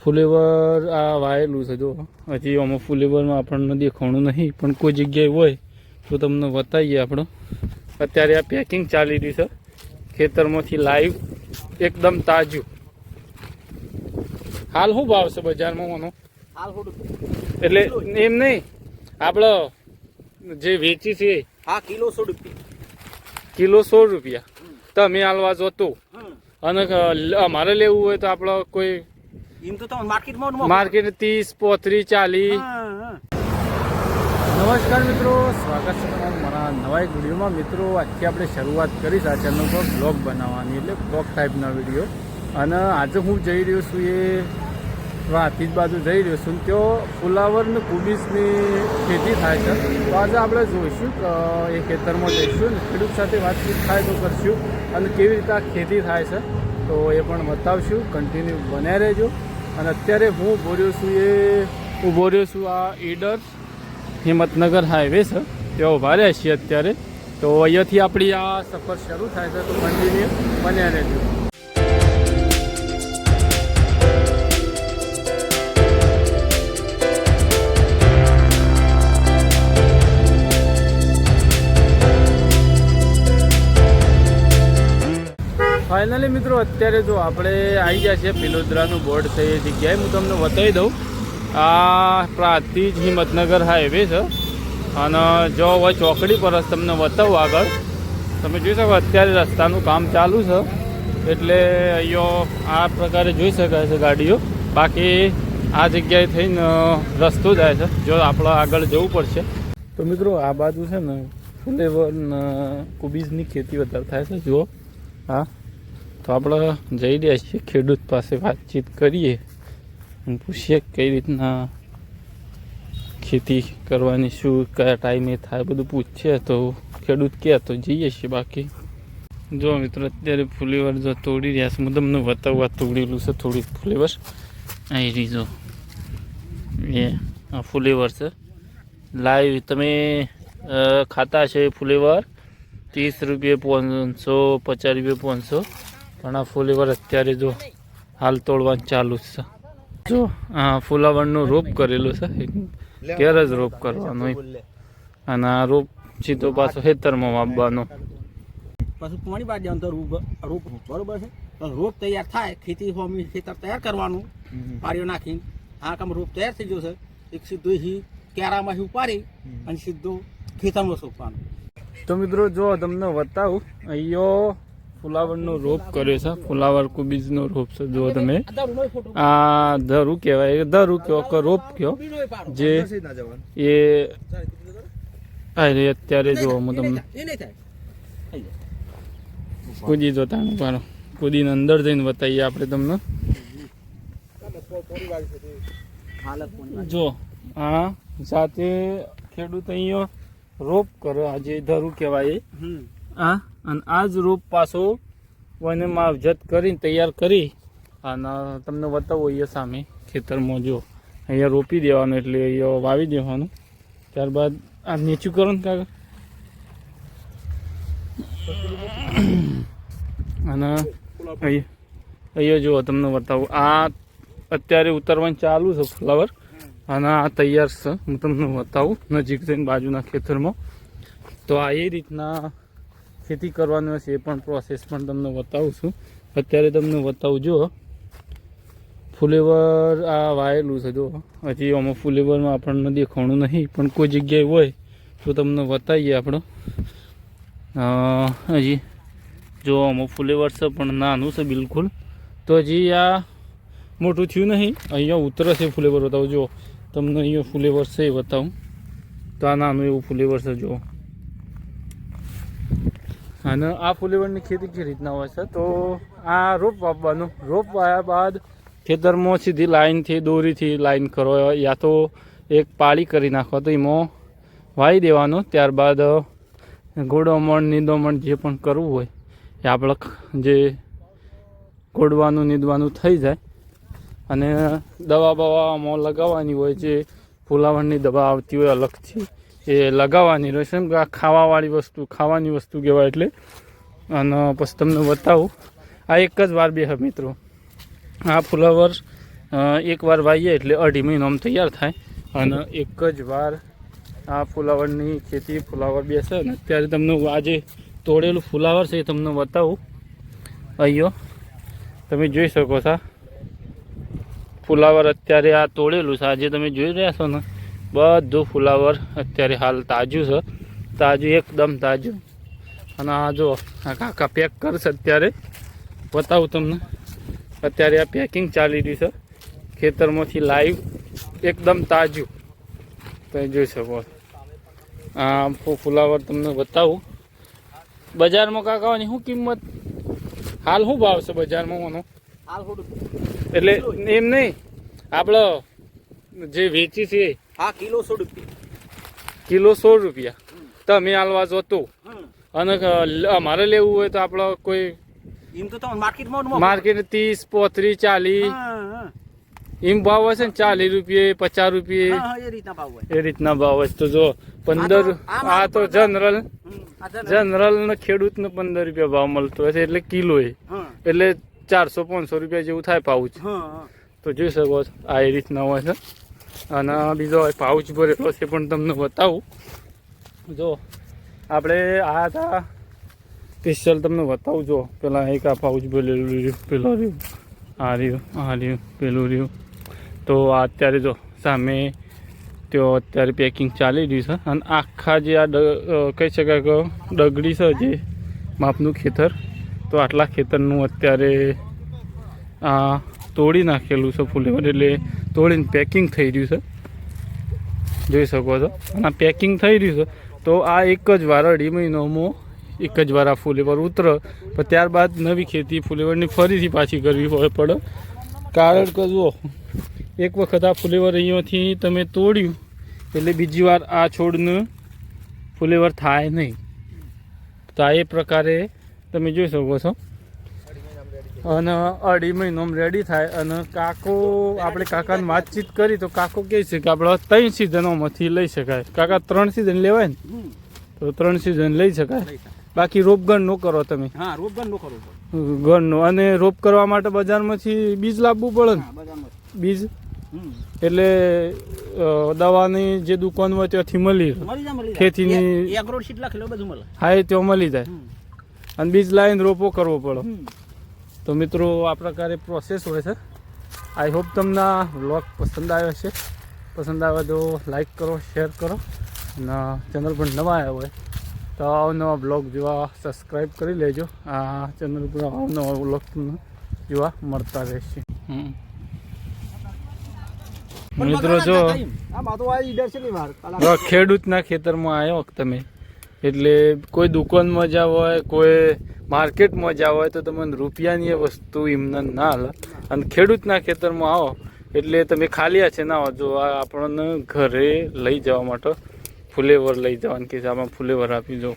ફુલેવર આ વાયેલું છે જો હજી આમાં ફુલેવરમાં આપણને દેખાણું નહીં પણ કોઈ જગ્યાએ હોય તો તમને બતાવીએ આપણો. અત્યારે આ પેકિંગ ચાલી રહ્યું છે. ખેતરમાંથી લાઈવ એકદમ તાજું. હાલ શું ભાવ છે બજારમાં થોડું એટલે એમ નહીં આપણે જે વેચી છે હા કિલો સો રૂપિયા. કિલો સો રૂપિયા. તમે હાલવા જો તો હમ. અને મારે અમારે લેવું હોય તો આપણો કોઈ એમ તો તમે માર્કેટમાં માર્કેટ ત્રીસ પોત્રીસ ચાલીસ. નમસ્કાર મિત્રો સ્વાગત છે તમારું મારા નવા એક વિડીયોમાં. મિત્રો આજથી આપણે શરૂઆત કરીશ આ ચેનલ પર બ્લોગ બનાવવાની એટલે બ્લોગ ટાઈપના વીડિયો. અને આજે હું જઈ રહ્યો છું એ હાથી જ બાજુ જઈ રહ્યો છું. ત્યાં ફુલાવર ને કુબીસની ખેતી થાય છે. તો આજે આપણે જોઈશું એ ખેતરમાં જઈશું ખેડૂત સાથે વાતચીત થાય તો કરશું અને કેવી રીતે આ ખેતી થાય છે. તો એ પણ બતાવશું. કન્ટિન્યુ બન્યા રહેજો. અને અત્યારે હું ઊભો રહ્યો છું એ ઊભો રહ્યો છું આ ઈડર હિંમતનગર હાઈવે છે. ત્યાં ઊભા રહ્યા છીએ અત્યારે. તો અહીંયાથી આપણી આ સફર શરૂ થાય છે. તો કન્ટિન્યુ બન્યા રહેજો. ફાઇનલી મિત્રો, અત્યારે જો આપણે આવી ગયા છીએ પિલોદરાનું બોર્ડ છે, એ જગ્યાએ હું તમને બતાવી દઉં. આ પ્રાતિજ હિંમતનગર હાઈવે છે. અને જો હવે ચોકડી પર તમને બતાવું આગળ. તમે જોઈ શકો અત્યારે રસ્તાનું કામ ચાલુ છે. એટલે અહીંયો આ પ્રકારે જોઈ શકાય છે ગાડીઓ. બાકી આ જગ્યાએ થઈને રસ્તો જાય છે. જો આપણે આગળ જવું પડશે. તો મિત્રો, આ બાજુ છે ને ફ્લેવર કુબીઝની ખેતી વધારે થાય છે. જુઓ. હા. તો આપણે જઈ રહ્યા છીએ ખેડૂત પાસે વાતચીત કરીએ અને પૂછીએ કઈ રીતના ખેતી કરવાની શું, કયા ટાઈમે થાય, બધું પૂછીએ. તો ખેડૂત કહે, તો જઈએ છીએ બાકી. જો મિત્રો, અત્યારે ફુલેવર જો તોડી રહ્યા છે, હું તમને બતાવવા તોડેલું છે થોડીક ફુલેવર. અહીં રહી જો. એ, આ ફુલેવર છે. લાઈવ તમે ખાતા છે ફુલેવર. ત્રીસ રૂપિયા પાંચસો પચાસ રૂપિયા પાંચસો પણ આ ફુલેવર અત્યારે જો હાલ તોડવાનું ચાલુ જ છે. જો આ ફુલાવરનું રોપ કરેલું છે. ઘેર જ રોપ કરવાનો અને આ રોપ સીધો પાછો ખેતરમાં વાપવાનો પછી પાણી બાદ તો રોપ રોપ બરોબર છે. તો રોપ તૈયાર થાય ખેતી હોમી ખેતર તૈયાર કરવાનું પાડીઓ નાખીને. આ કામ રોપ તૈયાર થઈ ગયો છે. એક સીધું હી કેરામાંથી ઉપાડી અને સીધું ખેતરમાં સોંપવાનું. તો મિત્રો જો તમને બતાવું અહીંયા ફુલાવરનો રોપ કર્યો છે. ફુલાવર કુબીજનો રોપ છે જો તમે. આ ધરું કહેવાય ધરું કયો કે રોપ કયો, જે એ અરે અત્યારે જો હું તમને કુદી જોતા મારો કુદીને અંદર જઈને બતાવીએ આપણે તમને. જો, આ સાથે ખેડૂત અહીંયા રોપ કરે આજે ધરું કહેવાય આ, અને આ જ રોપ પાછો વનમાં માવજત કરીને તૈયાર કરી. અને તમને બતાવો અહીંયા સામે ખેતરમાં જો, અહીંયા રોપી દેવાનું એટલે અહીંયા વાવી દેવાનું. ત્યારબાદ આ નીચું કરો ને કાગળ અને અહીં અહીંયા જુઓ, તમને બતાવું. આ અત્યારે ઉતરવાનું ચાલુ છે ફ્લાવર. અને આ તૈયાર છે. હું તમને બતાવું, નજીક જઈને બાજુના ખેતરમાં. તો આ એ રીતના ખેતી કરવાનું હશે એ પણ પ્રોસેસ પણ તમને બતાવું છું. અત્યારે તમને બતાવું, જો. ફુલેવર આ વાયેલું છે, જો. હજી આમાં ફુલેવરમાં આપણને દેખાણું નહીં, પણ કોઈ જગ્યાએ હોય તો તમને બતાવીએ આપણો. હજી જો આમાં ફુલેવર છે, પણ નાનું છે બિલકુલ. તો હજી આ મોટું થયું નહીં, અહીંયા ઉતરે છે ફુલેવર બતાવું, જો. તમને અહીંયા ફુલેવર છે એ બતાવું. તો આ નાનું એવું ફુલેવર છે, જો. અને આ ફુલેવડની ખેતી કેવી રીતના હોય છે? તો આ રોપ વાપવાનું રોપ વાયા બાદ ખેતરમાં સીધી લાઇનથી દોરીથી લાઇન કરો યા તો એક પાળી કરી નાખો તો એમાં વાવી દેવાનો. ત્યારબાદ ગોળમણ નિંદોમણ જે પણ કરવું હોય એ આપણે જે ગોડવાનું, નીંદવાનું થઈ જાય. અને દવા બવામાં લગાવવાની હોય જે ફુલાવણની દવા આવતી હોય અલગથી એ લગાવવાની રહેશે. કેમ કે આ ખાવાવાળી વસ્તુ, ખાવાની વસ્તુ કહેવાય એટલે. અને પછી તમને બતાવું. આ એક જ વાર બે મિત્રો. આ ફુલાવર એક વાર વાવીએ એટલે અઢી મહિનામાં તૈયાર થાય. અને એક જ વાર આ ફુલાવરની ખેતી, ફુલાવર બેસે. અને અત્યારે તમને આજે તોડેલું ફુલાવર છે એ તમને બતાવું. અહીંયો તમે જોઈ શકો છો. ફુલાવર અત્યારે આ તોડેલું છે. આજે તમે જોઈ રહ્યા છો ને? બધું ફુલાવર અત્યારે હાલ તાજું છે. તાજું એકદમ તાજું. અને આ જો આ કાકા પેક કરશે અત્યારે. બતાવું તમને. અત્યારે આ પેકિંગ ચાલી રહી છે. ખેતરમાંથી લાઈવ એકદમ તાજું. તમે જોઈ શકો. આ ફુલાવર તમને બતાવું. બજારમાં કાકાઓની શું કિંમત? હાલ શું ભાવ છે બજારમાં થોડું એટલે એમ નહીં. આપણો જે વેચી છે હા કિલો સો રૂપિયા. કિલો સો રૂપિયા. તમે હાલવા જોતો. અને અમારે લેવું હોય તો આપણે કોઈ એમ તો તમે માર્કેટમાં માર્કેટ ત્રીસ પોત્રીસ ચાલીસ. એમ ભાવ હશે ને ચાલીસ રૂપિયે પચાસ રૂપિયે. એ રીતના ભાવ હશે તો જો પંદર આ તો- જનરલ. છે ને? જનરલ. ને ખેડૂતને પંદર રૂપિયા ભાવ મળતો હશે એટલે કિલો એટલે ચારસો પાંચસો રૂપિયા જેવું થાય પાઉચ. તો જોઈ શકો છો આ એ રીતના હોય છે. અને બીજો પાઉચ ભરેલો છે પણ તમને બતાવું. જો, આપણે આ હતા સ્પેશિયલ તમને બતાવું, જો. પેલા એક આ પાઉચ ભરેલું રહ્યું, પેલો રહ્યું, આ રહ્યું આ રહ્યું, પેલું રહ્યું. તો આ અત્યારે જો સામે તો અત્યારે પેકિંગ ચાલી રહ્યું છે. અને આખા જે આ કહી શકાય કે ડગડી છે જે માપનું ખેતર, તો આટલા ખેતરનું અત્યારે આ તોડી નાખેલું છે ફૂલેવર. એટલે તોડીને પેકિંગ થઈ રહ્યું છે. જોઈ શકો છો. અને આ પેકિંગ થઈ રહ્યું છે. તો આ એક જ વાર અઢી મહિનામાં એક જ વાર આ ફુલેવર ઉતર. પણ ત્યારબાદ નવી ખેતી ફુલેવરની ફરીથી પાછી કરવી હોય પડે. કારણ કે જુઓ, એક વખત આ ફુલેવર અહીંયાથી તમે તોડ્યું, એટલે બીજી વાર આ છોડનું ફુલેવર થાય નહીં. તો આ એ પ્રકારે તમે જોઈ શકો છો. અને અઢી મહિનોમાં રેડી થાય અને કાકો આપણે કાકાને વાતચીત કરી તો કાકો કહે છે કે આપણે ત્રણ સિઝનોમાંથી લઈ શકાય. કાકા ત્રણ સિઝન લેવાય ને તો ત્રણ સિઝન લઈ શકાય. બાકી રોપગણ ન કરો તમે. હા રોપગણ નો કરો. ગણનો અને રોપ કરવા માટે બજારમાંથી બીજ લાવવું પડે ને. બીજ. એટલે દવાની જે દુકાન હોય ત્યાંથી મળી ખેતીની- હા એ ત્યાં મળી જાય. અને બીજ લાવીને રોપો કરવો પડે. તો મિત્રો આ પ્રકારે પ્રોસેસ હોય છે. આઈ હોપ તમને વ્લોગ પસંદ આવ્યો છે પસંદ આવે તો લાઈક કરો શેર કરો. અને ચેનલ પર નવા આવ્યા હોય તો અવનવા બ્લોગ જોવા સબસ્ક્રાઈબ કરી લેજો. આ ચેનલ પર અવનવા બ્લોગ તમને જોવા મળતા રહેશે. મિત્રો જો ના થાય એમ. આ બાજુ આ ઈડર છે ને વાર કાલા. જો ખેડૂતના ખેતરમાં આવ્યો તમે એટલે કોઈ દુકાનમાં જાવ હોય કોઈ માર્કેટમાં જાઓ હોય તો તમને રૂપિયાની વસ્તુ એમને ના હાલે અને ખેડૂતના ખેતરમાં આવો, એટલે તમે ખાલી છે ના જો આ આપણને ઘરે લઈ જવા માટે ફુલેવર લઈ જવાનું કે આમાં ફુલેવર આપી દો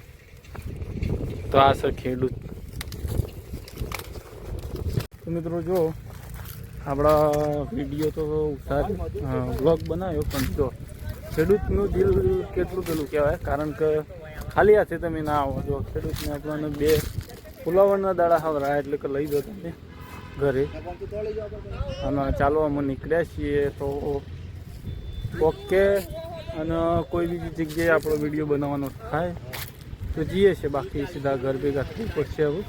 તો આ છે ખેડૂત. મિત્રો જો, આપણા વીડિયો તો સારી બ્લોગ બનાવ્યો, પણ જો, ખેડૂતનું દિલ કેટલું પેલું કહેવાય? કારણ કે ખાલી હાથે તમે ના આવો. જો ખેડૂતને આપણને બે ફુલાવરના દાડા હવરા એટલે કે લઈ દો તમે ઘરે. અને ચાલો અમે નીકળ્યા છીએ તો ઓકે. અને કોઈ બીજી જગ્યાએ આપણો વીડિયો બનાવવાનો થાય તો જઈએ છે બાકી સીધા ઘર ભેગા થઈ પડશે હવે.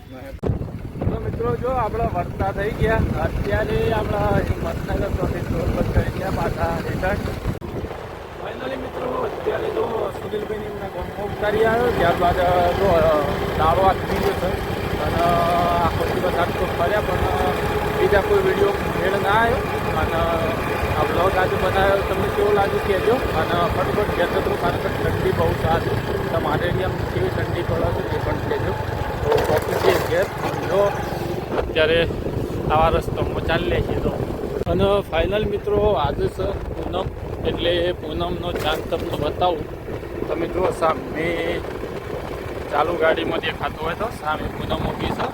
તો મિત્રો જો આપણા વર્તા થઈ ગયા. અત્યારે આપણા મતનગર ચોથી રોડ પર થઈ ગયા પાછા રિટર્ન ફાઇનલી મિત્રો, અત્યારે જો સુનિલભાઈની મને ગામમાં ઉતારી આવ્યો. ત્યારબાદ જો દાડો આપી ગયો છે. અને આખો દિવસ આટલો ફર્યા, પણ બીજા કોઈ વીડિયો મેળ ના આવ્યો અને આ બ્લોગ આજે બનાવ્યો. તમને કેવું લાગ્યું કહેજો. અને ફટફટ કહેતો તો કારણ કે ઠંડી બહુ સારી તમારે એરિયામાં કેવી ઠંડી પડે છે એ પણ કહેજો. તો કોફી છે ઘેર. જો, અત્યારે આવા રસ્તામાં ચાલીએ છીએ તો. અને ફાઇનલ મિત્રો, આજે છે પૂનમ. એટલે પૂનમનો ચાંદ તમને બતાવું. તમે જો સામે ચાલુ ગાડીમાં દેખાતું હોય તો સામે પૂનમ મૂકી છે.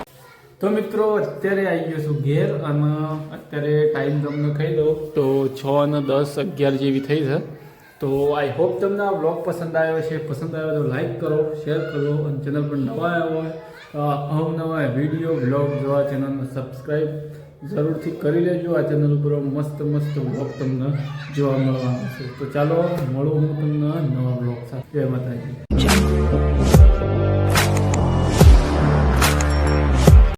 તો મિત્રો, અત્યારે આવી ગયો છું ઘેર અને અત્યારે ટાઈમ તમને કહી દઉં તો છ અને દસ અગિયાર જેવી થઈ છે. તો આઈ હોપ તમને આ બ્લોગ પસંદ આવ્યો છે પસંદ આવ્યો તો લાઈક કરો શેર કરો અને ચેનલ પર નવા આવ્યો હોય અવનવા વીડિયો બ્લોગ જોવા ચેનલને સબસ્ક્રાઈબ જરૂરથી કરી લેજો. આ ચેનલ ઉપર મસ્ત મસ્ત બ્લોગ તમને જોવા મળવાનો છે. તો ચાલો, મળું હું તમને નવા બ્લોગ સાથે. જય માતાજી.